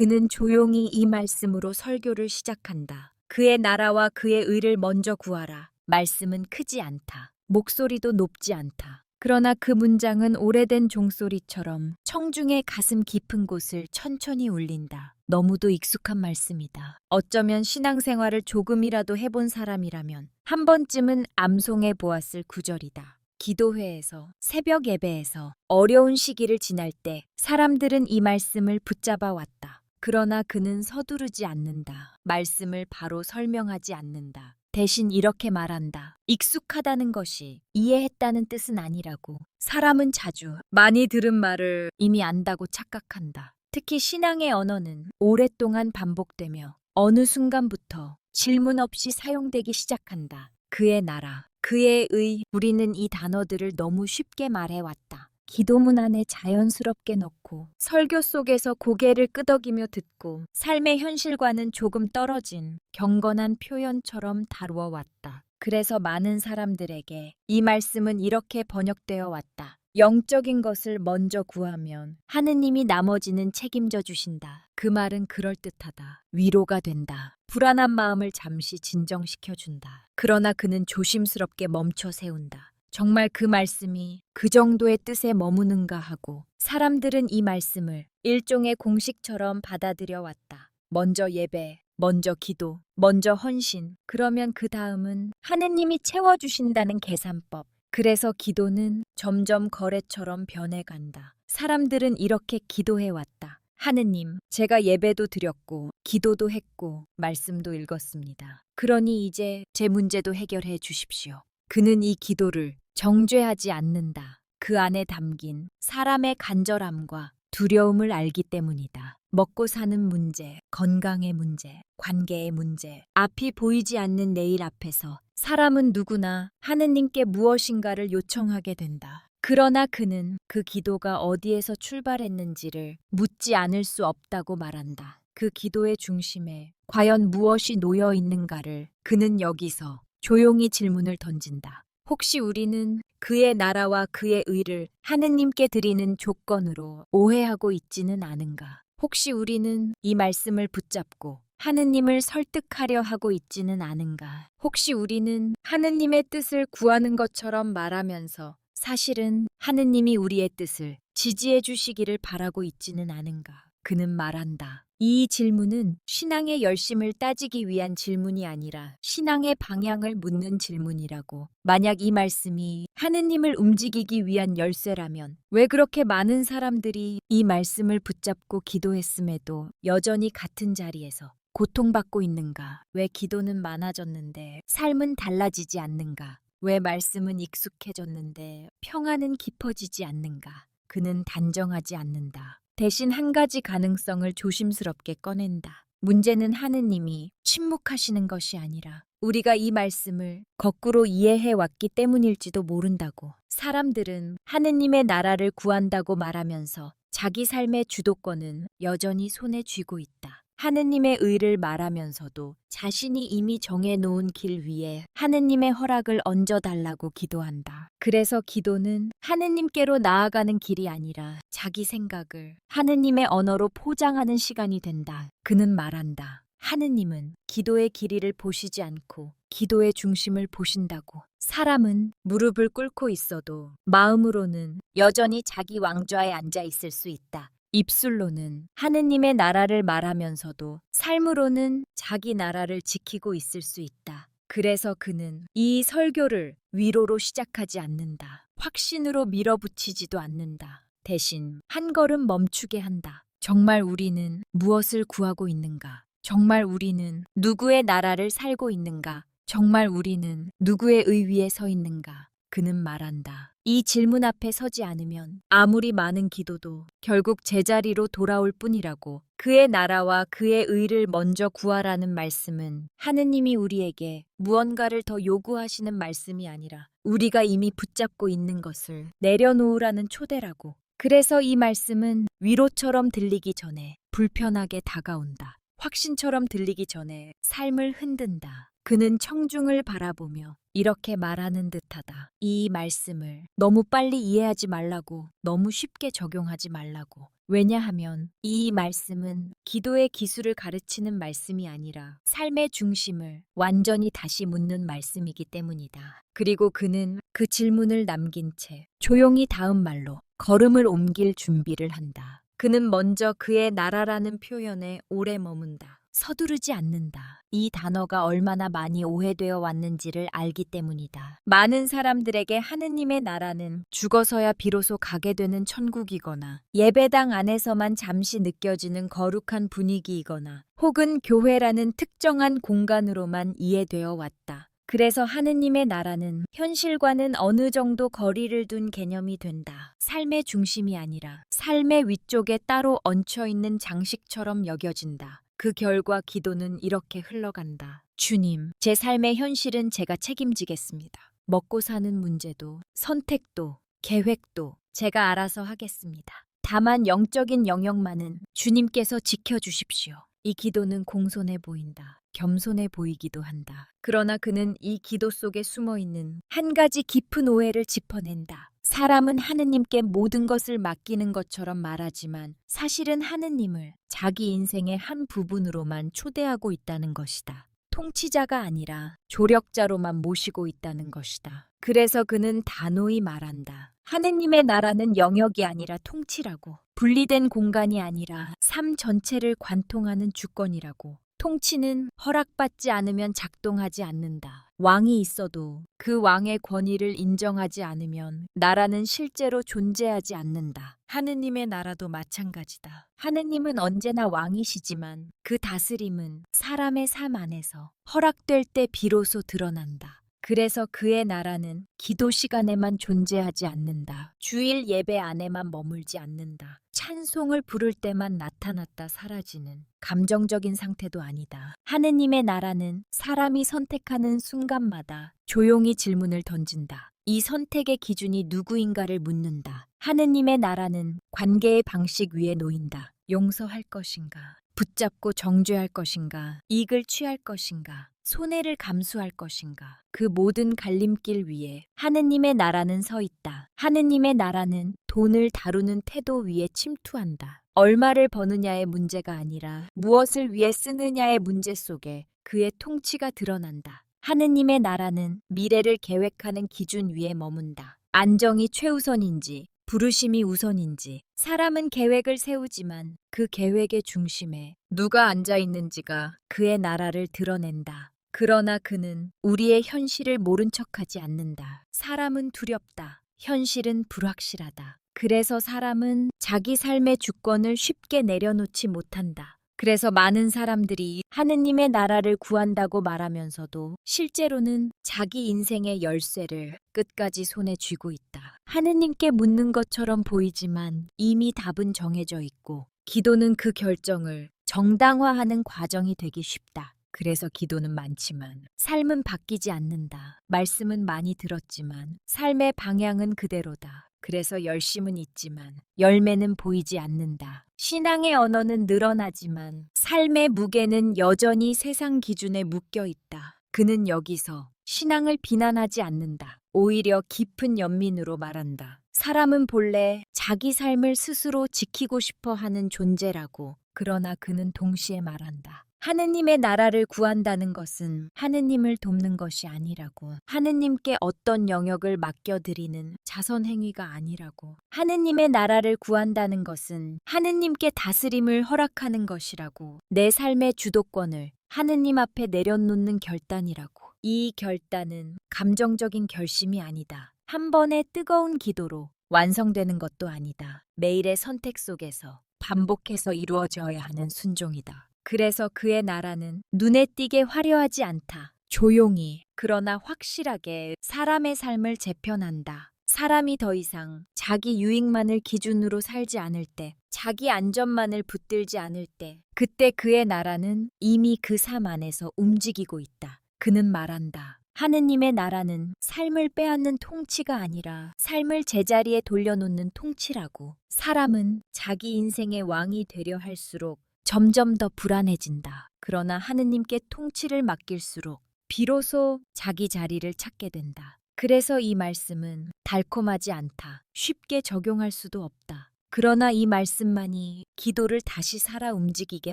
그는 조용히 이 말씀으로 설교를 시작한다. 그의 나라와 그의 의를 먼저 구하라. 말씀은 크지 않다. 목소리도 높지 않다. 그러나 그 문장은 오래된 종소리처럼 청중의 가슴 깊은 곳을 천천히 울린다. 너무도 익숙한 말씀이다. 어쩌면 신앙생활을 조금이라도 해본 사람이라면 한 번쯤은 암송해 보았을 구절이다. 기도회에서, 새벽 예배에서, 어려운 시기를 지날 때 사람들은 이 말씀을 붙잡아 왔다. 그러나 그는 서두르지 않는다. 말씀을 바로 설명하지 않는다. 대신 이렇게 말한다. 익숙하다는 것이 이해했다는 뜻은 아니라고. 사람은 자주 많이 들은 말을 이미 안다고 착각한다. 특히 신앙의 언어는 오랫동안 반복되며 어느 순간부터 질문 없이 사용되기 시작한다. 그의 나라, 그의 의, 우리는 이 단어들을 너무 쉽게 말해왔다. 기도문 안에 자연스럽게 넣고 설교 속에서 고개를 끄덕이며 듣고 삶의 현실과는 조금 떨어진 경건한 표현처럼 다루어 왔다. 그래서 많은 사람들에게 이 말씀은 이렇게 번역되어 왔다. 영적인 것을 먼저 구하면 하느님이 나머지는 책임져 주신다. 그 말은 그럴듯하다. 위로가 된다. 불안한 마음을 잠시 진정시켜 준다. 그러나 그는 조심스럽게 멈춰 세운다. 정말 그 말씀이 그 정도의 뜻에 머무는가 하고 사람들은 이 말씀을 일종의 공식처럼 받아들여 왔다. 먼저 예배, 먼저 기도, 먼저 헌신, 그러면 그 다음은 하느님이 채워주신다는 계산법. 그래서 기도는 점점 거래처럼 변해간다. 사람들은 이렇게 기도해 왔다. 하느님, 제가 예배도 드렸고, 기도도 했고, 말씀도 읽었습니다. 그러니 이제 제 문제도 해결해 주십시오. 그는 이 기도를 정죄하지 않는다. 그 안에 담긴 사람의 간절함과 두려움을 알기 때문이다. 먹고 사는 문제, 건강의 문제, 관계의 문제, 앞이 보이지 않는 내일 앞에서 사람은 누구나 하느님께 무엇인가를 요청하게 된다. 그러나 그는 그 기도가 어디에서 출발했는지를 묻지 않을 수 없다고 말한다. 그 기도의 중심에 과연 무엇이 놓여 있는가를 그는 여기서 조용히 질문을 던진다. 혹시 우리는 그의 나라와 그의 의를 하느님께 드리는 조건으로 오해하고 있지는 않은가? 혹시 우리는 이 말씀을 붙잡고 하느님을 설득하려 하고 있지는 않은가? 혹시 우리는 하느님의 뜻을 구하는 것처럼 말하면서 사실은 하느님이 우리의 뜻을 지지해 주시기를 바라고 있지는 않은가? 그는 말한다. 이 질문은 신앙의 열심을 따지기 위한 질문이 아니라 신앙의 방향을 묻는 질문이라고. 만약 이 말씀이 하느님을 움직이기 위한 열쇠라면 왜 그렇게 많은 사람들이 이 말씀을 붙잡고 기도했음에도 여전히 같은 자리에서 고통받고 있는가? 왜 기도는 많아졌는데 삶은 달라지지 않는가? 왜 말씀은 익숙해졌는데 평안은 깊어지지 않는가? 그는 단정하지 않는다. 대신 한 가지 가능성을 조심스럽게 꺼낸다. 문제는 하느님이 침묵하시는 것이 아니라 우리가 이 말씀을 거꾸로 이해해 왔기 때문일지도 모른다고. 사람들은 하느님의 나라를 구한다고 말하면서 자기 삶의 주도권은 여전히 손에 쥐고 있다. 하느님의 의를 말하면서도 자신이 이미 정해놓은 길 위에 하느님의 허락을 얹어달라고 기도한다. 그래서 기도는 하느님께로 나아가는 길이 아니라 자기 생각을 하느님의 언어로 포장하는 시간이 된다. 그는 말한다. 하느님은 기도의 길이를 보시지 않고 기도의 중심을 보신다고. 사람은 무릎을 꿇고 있어도 마음으로는 여전히 자기 왕좌에 앉아 있을 수 있다. 입술로는 하느님의 나라를 말하면서도 삶으로는 자기 나라를 지키고 있을 수 있다. 그래서 그는 이 설교를 위로로 시작하지 않는다. 확신으로 밀어붙이지도 않는다. 대신 한 걸음 멈추게 한다. 정말 우리는 무엇을 구하고 있는가? 정말 우리는 누구의 나라를 살고 있는가? 정말 우리는 누구의 의 위에 서 있는가? 그는 말한다. 이 질문 앞에 서지 않으면 아무리 많은 기도도 결국 제자리로 돌아올 뿐이라고. 그의 나라와 그의 의를 먼저 구하라는 말씀은 하느님이 우리에게 무언가를 더 요구하시는 말씀이 아니라 우리가 이미 붙잡고 있는 것을 내려놓으라는 초대라고. 그래서 이 말씀은 위로처럼 들리기 전에 불편하게 다가온다. 확신처럼 들리기 전에 삶을 흔든다. 그는 청중을 바라보며 이렇게 말하는 듯하다. 이 말씀을 너무 빨리 이해하지 말라고, 너무 쉽게 적용하지 말라고. 왜냐하면 이 말씀은 기도의 기술을 가르치는 말씀이 아니라 삶의 중심을 완전히 다시 묻는 말씀이기 때문이다. 그리고 그는 그 질문을 남긴 채 조용히 다음 말로 걸음을 옮길 준비를 한다. 그는 먼저 그의 나라라는 표현에 오래 머문다. 서두르지 않는다. 이 단어가 얼마나 많이 오해되어 왔는지를 알기 때문이다. 많은 사람들에게 하느님의 나라는 죽어서야 비로소 가게 되는 천국이거나 예배당 안에서만 잠시 느껴지는 거룩한 분위기이거나 혹은 교회라는 특정한 공간으로만 이해되어 왔다. 그래서 하느님의 나라는 현실과는 어느 정도 거리를 둔 개념이 된다. 삶의 중심이 아니라 삶의 위쪽에 따로 얹혀 있는 장식처럼 여겨진다. 그 결과 기도는 이렇게 흘러간다. 주님, 제 삶의 현실은 제가 책임지겠습니다. 먹고 사는 문제도, 선택도, 계획도 제가 알아서 하겠습니다. 다만 영적인 영역만은 주님께서 지켜주십시오. 이 기도는 공손해 보인다. 겸손해 보이기도 한다. 그러나 그는 이 기도 속에 숨어 있는 한 가지 깊은 오해를 짚어낸다. 사람은 하느님께 모든 것을 맡기는 것처럼 말하지만 사실은 하느님을 자기 인생의 한 부분으로만 초대하고 있다는 것이다. 통치자가 아니라 조력자로만 모시고 있다는 것이다. 그래서 그는 단호히 말한다. 하느님의 나라는 영역이 아니라 통치라고. 분리된 공간이 아니라 삶 전체를 관통하는 주권이라고. 통치는 허락받지 않으면 작동하지 않는다. 왕이 있어도 그 왕의 권위를 인정하지 않으면 나라는 실제로 존재하지 않는다. 하느님의 나라도 마찬가지다. 하느님은 언제나 왕이시지만 그 다스림은 사람의 삶 안에서 허락될 때 비로소 드러난다. 그래서 그의 나라는 기도 시간에만 존재하지 않는다. 주일 예배 안에만 머물지 않는다. 찬송을 부를 때만 나타났다 사라지는 감정적인 상태도 아니다. 하느님의 나라는 사람이 선택하는 순간마다 조용히 질문을 던진다. 이 선택의 기준이 누구인가를 묻는다. 하느님의 나라는 관계의 방식 위에 놓인다. 용서할 것인가? 붙잡고 정죄할 것인가? 이익을 취할 것인가? 손해를 감수할 것인가? 그 모든 갈림길 위에 하느님의 나라는 서 있다. 하느님의 나라는 돈을 다루는 태도 위에 침투한다. 얼마를 버느냐의 문제가 아니라 무엇을 위해 쓰느냐의 문제 속에 그의 통치가 드러난다. 하느님의 나라는 미래를 계획하는 기준 위에 머문다. 안정이 최우선인지 부르심이 우선인지 사람은 계획을 세우지만 그 계획의 중심에 누가 앉아 있는지가 그의 나라를 드러낸다. 그러나 그는 우리의 현실을 모른 척하지 않는다. 사람은 두렵다. 현실은 불확실하다. 그래서 사람은 자기 삶의 주권을 쉽게 내려놓지 못한다. 그래서 많은 사람들이 하느님의 나라를 구한다고 말하면서도 실제로는 자기 인생의 열쇠를 끝까지 손에 쥐고 있다. 하느님께 묻는 것처럼 보이지만 이미 답은 정해져 있고 기도는 그 결정을 정당화하는 과정이 되기 쉽다. 그래서 기도는 많지만 삶은 바뀌지 않는다. 말씀은 많이 들었지만 삶의 방향은 그대로다. 그래서 열심은 있지만 열매는 보이지 않는다. 신앙의 언어는 늘어나지만 삶의 무게는 여전히 세상 기준에 묶여 있다. 그는 여기서 신앙을 비난하지 않는다. 오히려 깊은 연민으로 말한다. 사람은 본래 자기 삶을 스스로 지키고 싶어 하는 존재라고. 그러나 그는 동시에 말한다. 하느님의 나라를 구한다는 것은 하느님을 돕는 것이 아니라고. 하느님께 어떤 영역을 맡겨드리는 자선 행위가 아니라고. 하느님의 나라를 구한다는 것은 하느님께 다스림을 허락하는 것이라고. 내 삶의 주도권을 하느님 앞에 내려놓는 결단이라고. 이 결단은 감정적인 결심이 아니다. 한 번의 뜨거운 기도로 완성되는 것도 아니다. 매일의 선택 속에서 반복해서 이루어져야 하는 순종이다. 그래서 그의 나라는 눈에 띄게 화려하지 않다. 조용히, 그러나 확실하게 사람의 삶을 재편한다. 사람이 더 이상 자기 유익만을 기준으로 살지 않을 때, 자기 안전만을 붙들지 않을 때, 그때 그의 나라는 이미 그 삶 안에서 움직이고 있다. 그는 말한다. 하느님의 나라는 삶을 빼앗는 통치가 아니라 삶을 제자리에 돌려놓는 통치라고. 사람은 자기 인생의 왕이 되려 할수록 점점 더 불안해진다. 그러나 하느님께 통치를 맡길수록 비로소 자기 자리를 찾게 된다. 그래서 이 말씀은 달콤하지 않다. 쉽게 적용할 수도 없다. 그러나 이 말씀만이 기도를 다시 살아 움직이게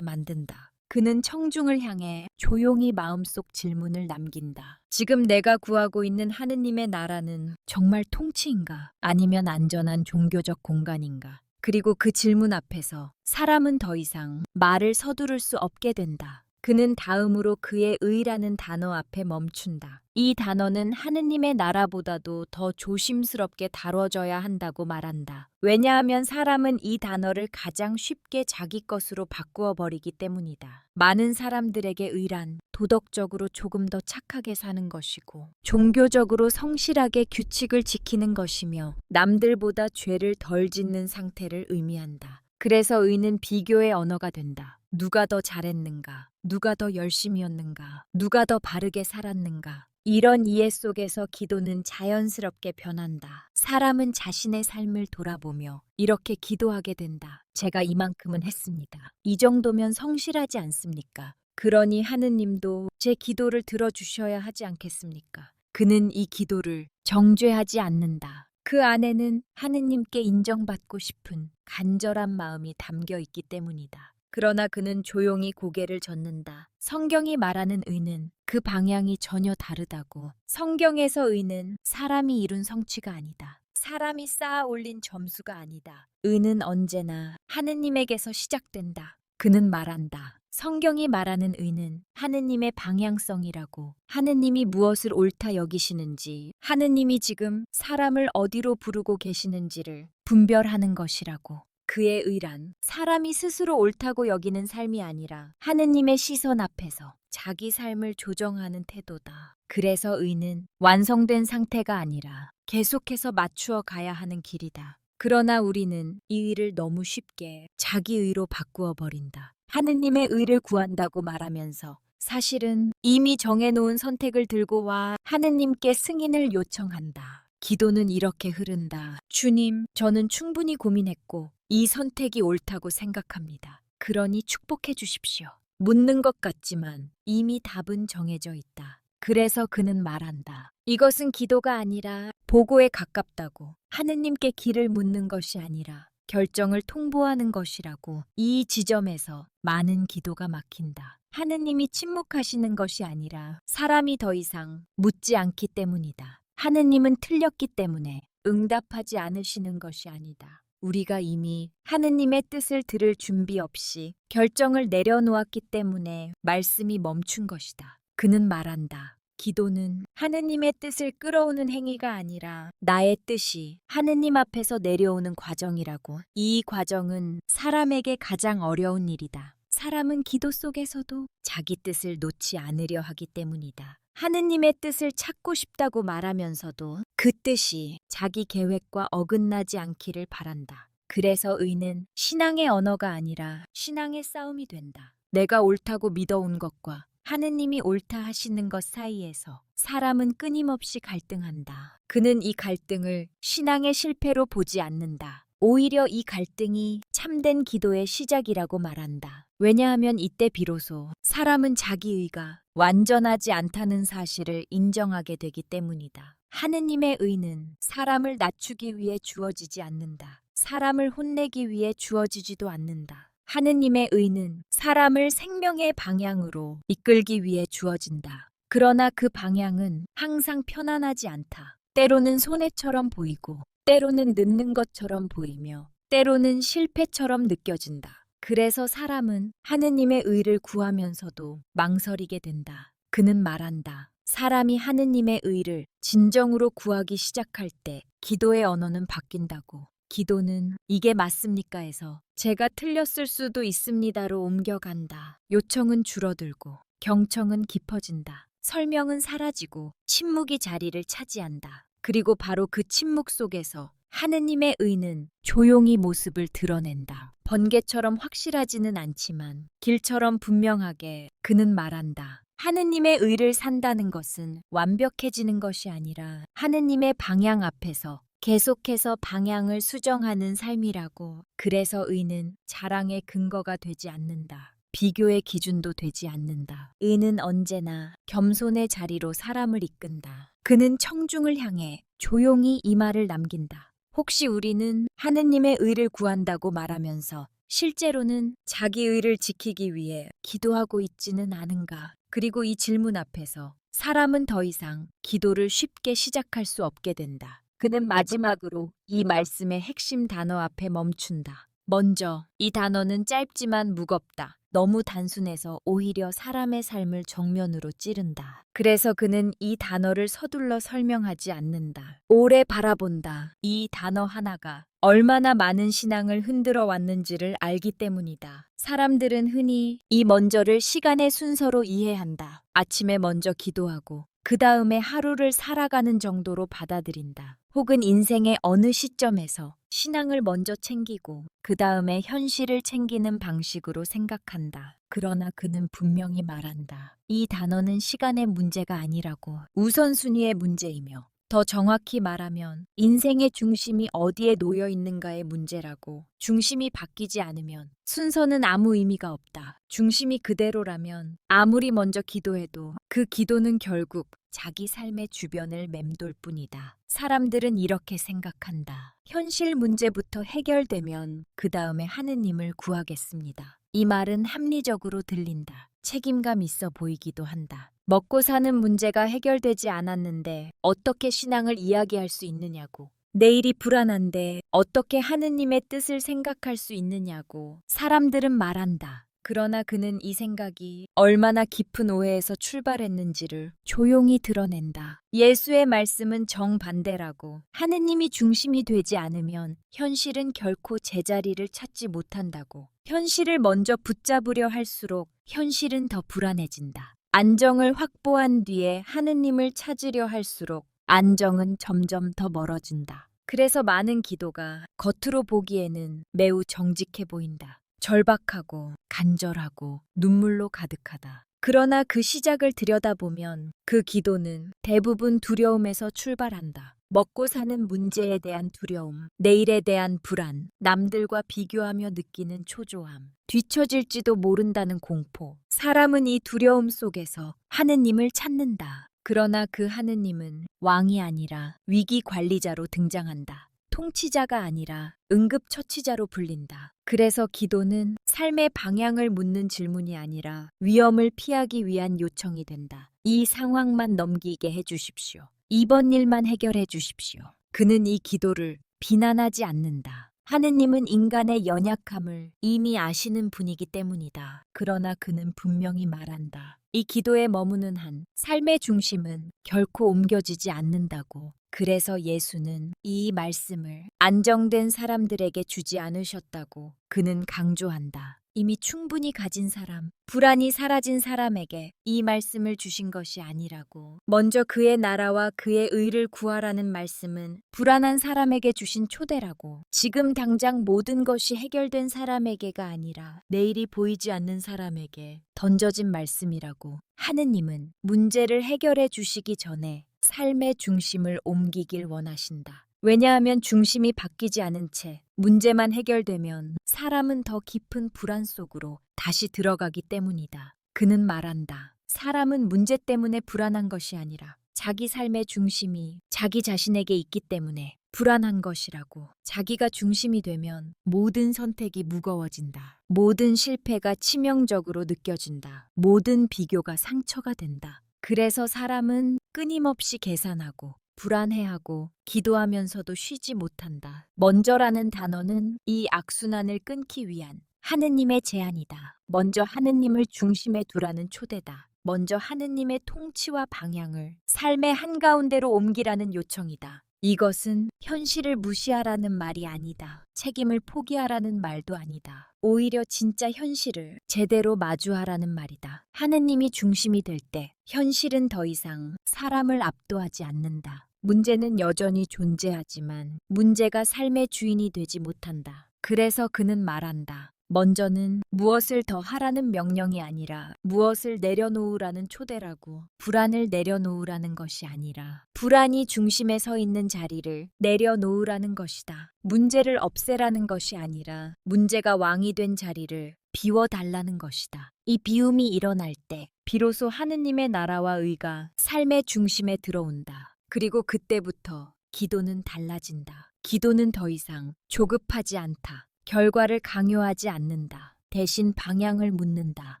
만든다. 그는 청중을 향해 조용히 마음속 질문을 남긴다. 지금 내가 구하고 있는 하느님의 나라는 정말 통치인가? 아니면 안전한 종교적 공간인가? 그리고 그 질문 앞에서 사람은 더 이상 말을 서두를 수 없게 된다. 그는 다음으로 그의 의라는 단어 앞에 멈춘다. 이 단어는 하느님의 나라보다도 더 조심스럽게 다뤄져야 한다고 말한다. 왜냐하면 사람은 이 단어를 가장 쉽게 자기 것으로 바꾸어 버리기 때문이다. 많은 사람들에게 의란 도덕적으로 조금 더 착하게 사는 것이고, 종교적으로 성실하게 규칙을 지키는 것이며, 남들보다 죄를 덜 짓는 상태를 의미한다. 그래서 의는 비교의 언어가 된다. 누가 더 잘했는가? 누가 더 열심이었는가? 누가 더 바르게 살았는가? 이런 이해 속에서 기도는 자연스럽게 변한다. 사람은 자신의 삶을 돌아보며 이렇게 기도하게 된다. 제가 이만큼은 했습니다. 이 정도면 성실하지 않습니까? 그러니 하느님도 제 기도를 들어주셔야 하지 않겠습니까? 그는 이 기도를 정죄하지 않는다. 그 안에는 하느님께 인정받고 싶은 간절한 마음이 담겨 있기 때문이다. 그러나 그는 조용히 고개를 젓는다. 성경이 말하는 의는 그 방향이 전혀 다르다고. 성경에서 의는 사람이 이룬 성취가 아니다. 사람이 쌓아 올린 점수가 아니다. 의는 언제나 하느님에게서 시작된다. 그는 말한다. 성경이 말하는 의는 하느님의 방향성이라고. 하느님이 무엇을 옳다 여기시는지, 하느님이 지금 사람을 어디로 부르고 계시는지를 분별하는 것이라고. 그의 의란 사람이 스스로 옳다고 여기는 삶이 아니라 하느님의 시선 앞에서 자기 삶을 조정하는 태도다. 그래서 의는 완성된 상태가 아니라 계속해서 맞추어 가야 하는 길이다. 그러나 우리는 이 의를 너무 쉽게 자기 의로 바꾸어 버린다. 하느님의 의를 구한다고 말하면서 사실은 이미 정해놓은 선택을 들고 와 하느님께 승인을 요청한다. 기도는 이렇게 흐른다. 주님, 저는 충분히 고민했고 이 선택이 옳다고 생각합니다. 그러니 축복해 주십시오. 묻는 것 같지만 이미 답은 정해져 있다. 그래서 그는 말한다. 이것은 기도가 아니라 보고에 가깝다고. 하느님께 길을 묻는 것이 아니라 결정을 통보하는 것이라고. 이 지점에서 많은 기도가 막힌다. 하느님이 침묵하시는 것이 아니라 사람이 더 이상 묻지 않기 때문이다. 하느님은 틀렸기 때문에 응답하지 않으시는 것이 아니다. 우리가 이미 하느님의 뜻을 들을 준비 없이 결정을 내려놓았기 때문에 말씀이 멈춘 것이다. 그는 말한다. 기도는 하느님의 뜻을 끌어오는 행위가 아니라 나의 뜻이 하느님 앞에서 내려오는 과정이라고. 이 과정은 사람에게 가장 어려운 일이다. 사람은 기도 속에서도 자기 뜻을 놓지 않으려 하기 때문이다. 하느님의 뜻을 찾고 싶다고 말하면서도 그 뜻이 자기 계획과 어긋나지 않기를 바란다. 그래서 의는 신앙의 언어가 아니라 신앙의 싸움이 된다. 내가 옳다고 믿어온 것과 하느님이 옳다 하시는 것 사이에서 사람은 끊임없이 갈등한다. 그는 이 갈등을 신앙의 실패로 보지 않는다. 오히려 이 갈등이 참된 기도의 시작이라고 말한다. 왜냐하면 이때 비로소 사람은 자기의가 완전하지 않다는 사실을 인정하게 되기 때문이다. 하느님의 의는 사람을 낮추기 위해 주어지지 않는다. 사람을 혼내기 위해 주어지지도 않는다. 하느님의 의는 사람을 생명의 방향으로 이끌기 위해 주어진다. 그러나 그 방향은 항상 편안하지 않다. 때로는 손해처럼 보이고, 때로는 늦는 것처럼 보이며, 때로는 실패처럼 느껴진다. 그래서 사람은 하느님의 의를 구하면서도 망설이게 된다. 그는 말한다. 사람이 하느님의 의를 진정으로 구하기 시작할 때 기도의 언어는 바뀐다고. 기도는 이게 맞습니까 해서 제가 틀렸을 수도 있습니다로 옮겨간다. 요청은 줄어들고 경청은 깊어진다. 설명은 사라지고 침묵이 자리를 차지한다. 그리고 바로 그 침묵 속에서 하느님의 의는 조용히 모습을 드러낸다. 번개처럼 확실하지는 않지만 길처럼 분명하게 그는 말한다. 하느님의 의를 산다는 것은 완벽해지는 것이 아니라 하느님의 방향 앞에서 계속해서 방향을 수정하는 삶이라고. 그래서 의는 자랑의 근거가 되지 않는다. 비교의 기준도 되지 않는다. 의는 언제나 겸손의 자리로 사람을 이끈다. 그는 청중을 향해 조용히 이 말을 남긴다. 혹시 우리는 하느님의 의를 구한다고 말하면서 실제로는 자기 의를 지키기 위해 기도하고 있지는 않은가? 그리고 이 질문 앞에서 사람은 더 이상 기도를 쉽게 시작할 수 없게 된다. 그는 마지막으로 이 말씀의 핵심 단어 앞에 멈춘다. 먼저, 이 단어는 짧지만 무겁다. 너무 단순해서 오히려 사람의 삶을 정면으로 찌른다. 그래서 그는 이 단어를 서둘러 설명하지 않는다. 오래 바라본다. 이 단어 하나가 얼마나 많은 신앙을 흔들어 왔는지를 알기 때문이다. 사람들은 흔히 이 먼저를 시간의 순서로 이해한다. 아침에 먼저 기도하고 그 다음에 하루를 살아가는 정도로 받아들인다. 혹은 인생의 어느 시점에서 신앙을 먼저 챙기고 그 다음에 현실을 챙기는 방식으로 생각한다. 그러나 그는 분명히 말한다. 이 단어는 시간의 문제가 아니라고 우선순위의 문제이며 더 정확히 말하면 인생의 중심이 어디에 놓여 있는가의 문제라고 중심이 바뀌지 않으면 순서는 아무 의미가 없다. 중심이 그대로라면 아무리 먼저 기도해도 그 기도는 결국 자기 삶의 주변을 맴돌 뿐이다. 사람들은 이렇게 생각한다. 현실 문제부터 해결되면 그 다음에 하느님을 구하겠습니다. 이 말은 합리적으로 들린다. 책임감 있어 보이기도 한다. 먹고 사는 문제가 해결되지 않았는데 어떻게 신앙을 이야기할 수 있느냐고. 내일이 불안한데 어떻게 하느님의 뜻을 생각할 수 있느냐고 사람들은 말한다. 그러나 그는 이 생각이 얼마나 깊은 오해에서 출발했는지를 조용히 드러낸다. 예수의 말씀은 정반대라고 하느님이 중심이 되지 않으면 현실은 결코 제자리를 찾지 못한다고. 현실을 먼저 붙잡으려 할수록 현실은 더 불안해진다. 안정을 확보한 뒤에 하느님을 찾으려 할수록 안정은 점점 더 멀어진다. 그래서 많은 기도가 겉으로 보기에는 매우 정직해 보인다. 절박하고 간절하고 눈물로 가득하다. 그러나 그 시작을 들여다보면 그 기도는 대부분 두려움에서 출발한다. 먹고 사는 문제에 대한 두려움, 내일에 대한 불안, 남들과 비교하며 느끼는 초조함, 뒤처질지도 모른다는 공포. 사람은 이 두려움 속에서 하느님을 찾는다. 그러나 그 하느님은 왕이 아니라 위기 관리자로 등장한다. 통치자가 아니라 응급처치자로 불린다. 그래서 기도는 삶의 방향을 묻는 질문이 아니라 위험을 피하기 위한 요청이 된다. 이 상황만 넘기게 해 주십시오. 이번 일만 해결해 주십시오. 그는 이 기도를 비난하지 않는다. 하느님은 인간의 연약함을 이미 아시는 분이기 때문이다. 그러나 그는 분명히 말한다. 이 기도에 머무는 한 삶의 중심은 결코 옮겨지지 않는다고. 그래서 예수는 이 말씀을 안정된 사람들에게 주지 않으셨다고 그는 강조한다. 이미 충분히 가진 사람, 불안이 사라진 사람에게 이 말씀을 주신 것이 아니라고. 먼저 그의 나라와 그의 의를 구하라는 말씀은 불안한 사람에게 주신 초대라고. 지금 당장 모든 것이 해결된 사람에게가 아니라 내일이 보이지 않는 사람에게 던져진 말씀이라고. 하느님은 문제를 해결해 주시기 전에 삶의 중심을 옮기길 원하신다. 왜냐하면 중심이 바뀌지 않은 채 문제만 해결되면 사람은 더 깊은 불안 속으로 다시 들어가기 때문이다. 그는 말한다. 사람은 문제 때문에 불안한 것이 아니라 자기 삶의 중심이 자기 자신에게 있기 때문에 불안한 것이라고. 자기가 중심이 되면 모든 선택이 무거워진다. 모든 실패가 치명적으로 느껴진다. 모든 비교가 상처가 된다. 그래서 사람은 끊임없이 계산하고 불안해하고 기도하면서도 쉬지 못한다. 먼저라는 단어는 이 악순환을 끊기 위한 하느님의 제안이다. 먼저 하느님을 중심에 두라는 초대다. 먼저 하느님의 통치와 방향을 삶의 한가운데로 옮기라는 요청이다. 이것은 현실을 무시하라는 말이 아니다. 책임을 포기하라는 말도 아니다. 오히려 진짜 현실을 제대로 마주하라는 말이다. 하느님이 중심이 될 때 현실은 더 이상 사람을 압도하지 않는다. 문제는 여전히 존재하지만 문제가 삶의 주인이 되지 못한다. 그래서 그는 말한다. 먼저는 무엇을 더 하라는 명령이 아니라 무엇을 내려놓으라는 초대라고 불안을 내려놓으라는 것이 아니라 불안이 중심에 서 있는 자리를 내려놓으라는 것이다. 문제를 없애라는 것이 아니라 문제가 왕이 된 자리를 비워달라는 것이다. 이 비움이 일어날 때 비로소 하느님의 나라와 의가 삶의 중심에 들어온다. 그리고 그때부터 기도는 달라진다. 기도는 더 이상 조급하지 않다. 결과를 강요하지 않는다. 대신 방향을 묻는다.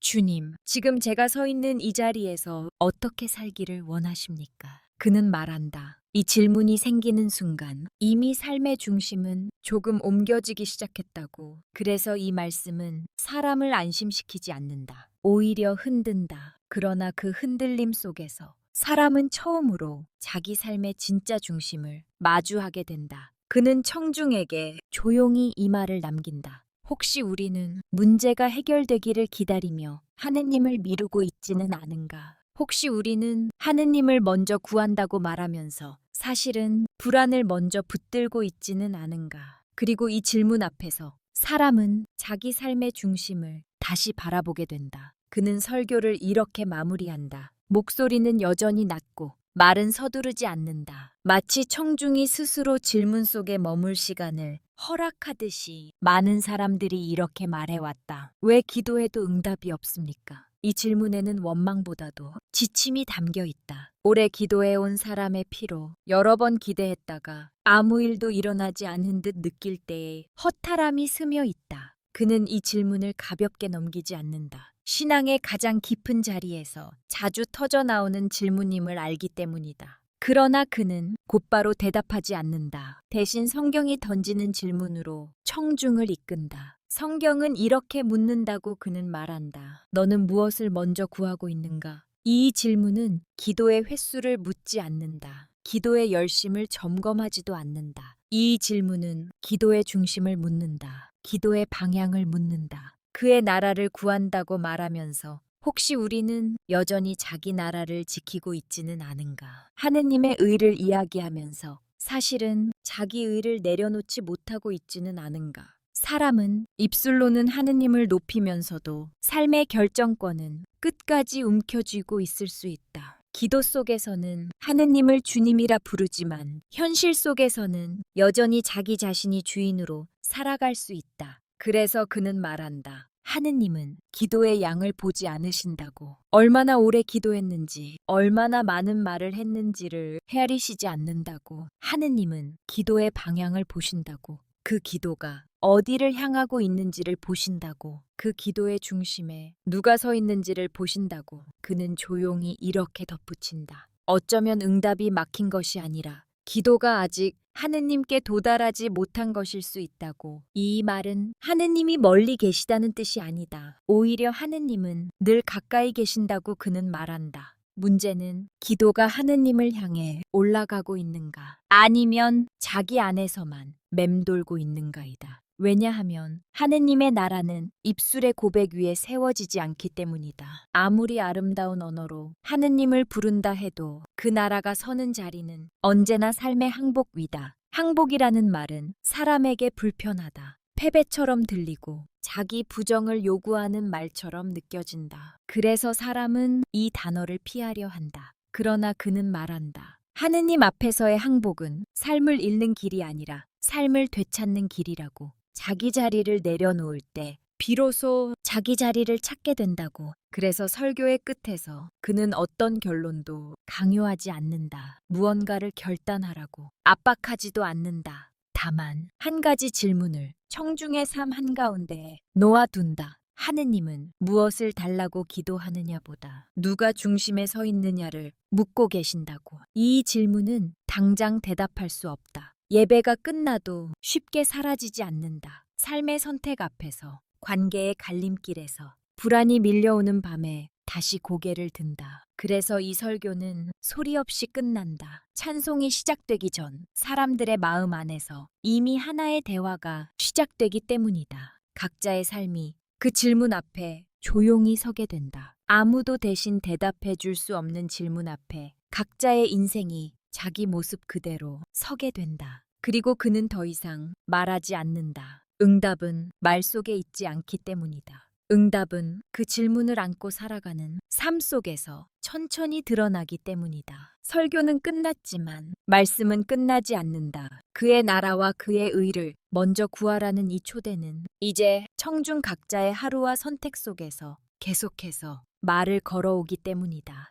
주님, 지금 제가 서 있는 이 자리에서 어떻게 살기를 원하십니까? 그는 말한다. 이 질문이 생기는 순간 이미 삶의 중심은 조금 옮겨지기 시작했다고. 그래서 이 말씀은 사람을 안심시키지 않는다. 오히려 흔든다. 그러나 그 흔들림 속에서 사람은 처음으로 자기 삶의 진짜 중심을 마주하게 된다. 그는 청중에게 조용히 이 말을 남긴다. 혹시 우리는 문제가 해결되기를 기다리며 하느님을 미루고 있지는 않은가? 혹시 우리는 하느님을 먼저 구한다고 말하면서 사실은 불안을 먼저 붙들고 있지는 않은가? 그리고 이 질문 앞에서 사람은 자기 삶의 중심을 다시 바라보게 된다. 그는 설교를 이렇게 마무리한다. 목소리는 여전히 낮고 말은 서두르지 않는다. 마치 청중이 스스로 질문 속에 머물 시간을 허락하듯이 많은 사람들이 이렇게 말해왔다. 왜 기도해도 응답이 없습니까? 이 질문에는 원망보다도 지침이 담겨 있다. 오래 기도해온 사람의 피로 여러 번 기대했다가 아무 일도 일어나지 않은 듯 느낄 때에 허탈함이 스며 있다. 그는 이 질문을 가볍게 넘기지 않는다. 신앙의 가장 깊은 자리에서 자주 터져 나오는 질문임을 알기 때문이다. 그러나 그는 곧바로 대답하지 않는다. 대신 성경이 던지는 질문으로 청중을 이끈다. 성경은 이렇게 묻는다고 그는 말한다. 너는 무엇을 먼저 구하고 있는가? 이 질문은 기도의 횟수를 묻지 않는다. 기도의 열심을 점검하지도 않는다. 이 질문은 기도의 중심을 묻는다. 기도의 방향을 묻는다. 그의 나라를 구한다고 말하면서 혹시 우리는 여전히 자기 나라를 지키고 있지는 않은가? 하느님의 의를 이야기하면서 사실은 자기 의를 내려놓지 못하고 있지는 않은가? 사람은 입술로는 하느님을 높이면서도 삶의 결정권은 끝까지 움켜쥐고 있을 수 있다. 기도 속에서는 하느님을 주님이라 부르지만 현실 속에서는 여전히 자기 자신이 주인으로 살아갈 수 있다. 그래서 그는 말한다. 하느님은 기도의 양을 보지 않으신다고. 얼마나 오래 기도했는지, 얼마나 많은 말을 했는지를 헤아리시지 않는다고. 하느님은 기도의 방향을 보신다고. 그 기도가 어디를 향하고 있는지를 보신다고. 그 기도의 중심에 누가 서 있는지를 보신다고. 그는 조용히 이렇게 덧붙인다. 어쩌면 응답이 막힌 것이 아니라 기도가 아직 하느님께 도달하지 못한 것일 수 있다고. 이 말은 하느님이 멀리 계시다는 뜻이 아니다. 오히려 하느님은 늘 가까이 계신다고 그는 말한다. 문제는 기도가 하느님을 향해 올라가고 있는가, 아니면 자기 안에서만 맴돌고 있는가이다. 왜냐하면 하느님의 나라는 입술의 고백 위에 세워지지 않기 때문이다. 아무리 아름다운 언어로 하느님을 부른다 해도 그 나라가 서는 자리는 언제나 삶의 항복 위다. 항복이라는 말은 사람에게 불편하다. 패배처럼 들리고 자기 부정을 요구하는 말처럼 느껴진다. 그래서 사람은 이 단어를 피하려 한다. 그러나 그는 말한다. 하느님 앞에서의 항복은 삶을 잃는 길이 아니라 삶을 되찾는 길이라고. 자기 자리를 내려놓을 때 비로소 자기 자리를 찾게 된다고. 그래서 설교의 끝에서 그는 어떤 결론도 강요하지 않는다. 무언가를 결단하라고. 압박하지도 않는다. 다만 한 가지 질문을 청중의 삶 한가운데 놓아둔다. 하느님은 무엇을 달라고 기도하느냐보다 누가 중심에 서 있느냐를 묻고 계신다고. 이 질문은 당장 대답할 수 없다. 예배가 끝나도 쉽게 사라지지 않는다. 삶의 선택 앞에서, 관계의 갈림길에서, 불안이 밀려오는 밤에 다시 고개를 든다. 그래서 이 설교는 소리 없이 끝난다. 찬송이 시작되기 전 사람들의 마음 안에서 이미 하나의 대화가 시작되기 때문이다. 각자의 삶이 그 질문 앞에 조용히 서게 된다. 아무도 대신 대답해 줄 수 없는 질문 앞에 각자의 인생이 자기 모습 그대로 서게 된다. 그리고 그는 더 이상 말하지 않는다. 응답은 말 속에 있지 않기 때문이다. 응답은 그 질문을 안고 살아가는 삶 속에서 천천히 드러나기 때문이다. 설교는 끝났지만 말씀은 끝나지 않는다. 그의 나라와 그의 의를 먼저 구하라는 이 초대는 이제 청중 각자의 하루와 선택 속에서 계속해서 말을 걸어오기 때문이다.